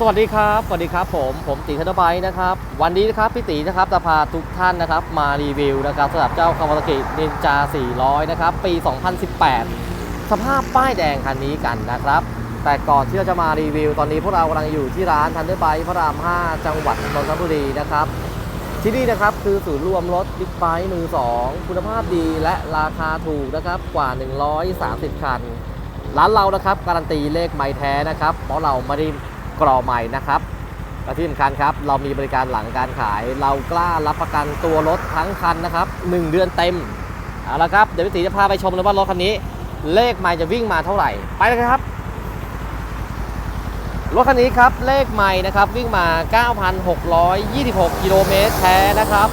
สวัสดีครับ สวัสดีครับผม ผมตีธนบัยนะครับ วันนี้นะครับพี่ตีนะครับจะพาทุกท่านนะครับ มารีวิวนะครับสำหรับเจ้าคาวาซากินินจา 400 นะครับ ปี 2018 สภาพป้ายแดงคันนี้กันนะครับ แต่ก่อนที่เราจะมารีวิว ตอนนี้พวกเรากำลังอยู่ที่ร้านทันเดอร์ไบพระราม 5 จังหวัดนนทบุรีนะครับ ที่นี่นะครับคือศูนย์รวมรถบิ๊กไบค์มือ 2 คุณภาพดีและราคาถูกนะครับกว่า 130 คัน ร้านเรานะครับการันตีเลขไม้แท้นะครับเพราะเราไม่ได้ กรอใหม่นะครับและที่สำคัญครับ เรามีบริการหลังการขาย เรากล้ารับประกันตัวรถทั้งคันนะครับ 1 เดือนเต็มเอาละครับ เดี๋ยวพี่ตีจะพาไปชมเลยว่ารถคันนี้ เลขไม้จะวิ่งมาเท่าไหร่ ไปเลยครับ รถคันนี้ครับเลขไม้นะครับวิ่งมา 9,626 กิโลเมตรแท้นะครับ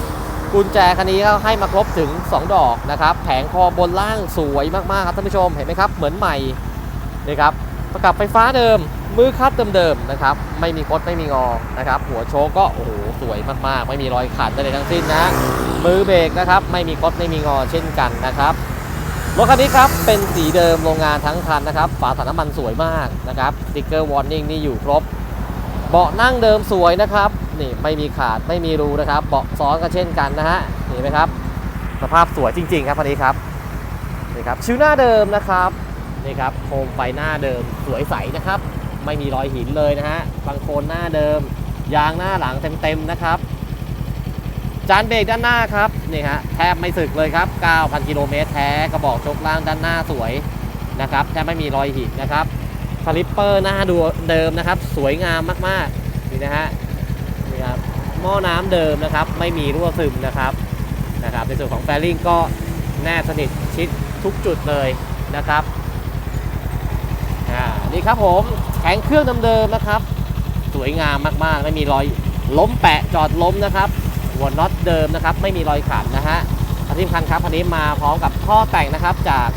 กุญแจคันนี้ก็ให้มาครบถึง 2 ดอกนะครับแผงคอบนล่างสวยมากๆครับท่านผู้ชมเห็นไหมครับ เหมือนใหม่นี่ครับประกับไฟฟ้าเดิม มือคัดเดิมๆนะครับ ไม่มีคดไม่มีงอนะครับ หัวโชกก็โอ้โหสวยมากๆ ไม่มีรอยขัดใดทั้งสิ้นนะ มือเบรกนะครับ ไม่มีคดไม่มีงอเช่นกันนะครับรถคันนี้ครับเป็นสีเดิมโรงงานทั้งคันนะครับ ฝาถังน้ำมันสวยมากนะครับสติ๊กเกอร์วอร์นิ่งนี่อยู่ครบ เบาะนั่งเดิมสวยนะครับนี่ไม่มีขาดไม่มีรูนะครับ เบาะซ้อนก็เช่นกันนะฮะเห็นไหมครับ สภาพสวยจริง ๆ ครับคันนี้ครับนี่ครับชิวหน้าเดิมนะครับนี่ครับโคมไฟหน้าเดิมสวยใสนะครับ ไม่มีรอยหินเลยนะฮะบางโคนหน้าเดิม ยางหน้าหลังเต็มๆนะครับ จานเบรกด้านหน้าครับนี่ฮะแทบไม่สึกเลยครับ 9,000 กิโลเมตรแท้กระบอกชกล่างด้านหน้าสวยนะครับแทบไม่มีรอยหินนะครับสลิปเปอร์หน้าดูเดิมนะครับ สวยงามมากๆนี่นะฮะนี่ครับหม้อน้ำเดิมนะครับ ไม่มีรั่วซึมนะครับนะครับในส่วนของแฟลิงก็แนบสนิทชิดทุกจุดเลยนะครับ นี่ครับผมแข็งเครื่องเดิมๆนะครับ สวยงามมากๆ ไม่มีรอยล้มแปะจอดล้มนะครับ หัวน็อตเดิมนะครับ ไม่มีรอยขัดนะฮะและที่สำคัญครับคันนี้มาพร้อมกับท่อแต่งนะครับจาก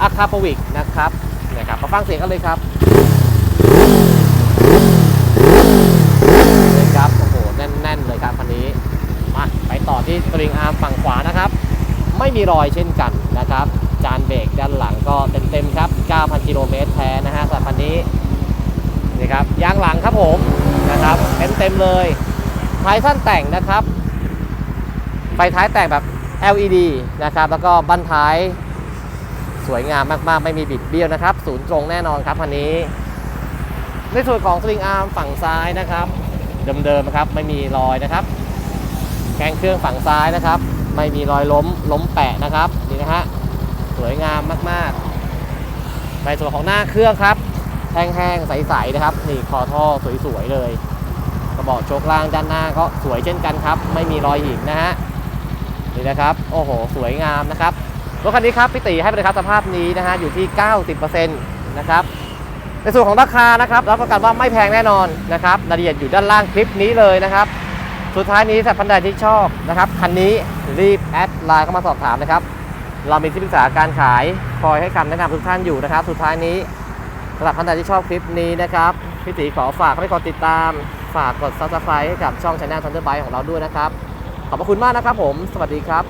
อาคาปวิกนะครับนี่ครับมาฟังเสียงกันเลยครับเลยครับโอ้โหแน่นๆเลยครับคันนี้มาไปต่อที่สปริงอาร์มฝั่งขวานะครับ ไม่มีรอยเช่นกันนะครับ จานเบรกด้านหลังก็เต็มๆครับ 9,000 กิโลเมตรแท้นะฮะสำหรับคันนี้นี่ครับยางหลังครับผมนะครับเต็มๆเลยท้ายสั้นแต่งนะครับ ไฟท้ายแต่งแบบ LED นะครับ แล้วก็บั้นท้ายสวยงามมากๆ ไม่มีบิดเบี้ยวนะครับ ศูนย์ตรงแน่นอนครับคันนี้ ในส่วนของสลิงอาร์มฝั่งซ้ายนะครับเดิมๆนะครับไม่มีรอยนะครับ แกงเครื่องฝั่งซ้ายนะครับ ไม่มีรอยล้มล้มแปะนะครับนี่นะฮะ สวยงามมากๆ ในส่วนของหน้าเครื่องครับแห้งๆใสๆนะครับ นี่คอท่อสวยๆเลย กระบอกโชคล่างด้านหน้าก็สวยเช่นกันครับ ไม่มีรอยหินนะฮะนี่นะครับโอ้โห สวยงามนะครับรถคันนี้ครับพี่ตีให้บริการสภาพนี้นะฮะอยู่ที่ 90%นะครับในส่วนของราคานะครับรับประกันว่าไม่แพงแน่นอนนะครับรายละเอียดอยู่ด้านล่างคลิปนี้เลยนะครับสุดท้ายนี้สำหรับท่านใดที่ชอบนะครับคันนี้รีบแอดไลน์เข้ามาสอบถามนะครับ เรามีที่ปรึกษาการขายคอยให้คำแนะนำทุกท่านอยู่นะครับ สุดท้ายนี้สำหรับท่านใดที่ชอบคลิปนี้นะครับพี่ตีขอฝากให้กดติดตาม ฝากกด subscribe ให้กับช่อง Channel Thunderbike ของเราด้วยนะครับ ขอบพระคุณมากนะครับผม สวัสดีครับ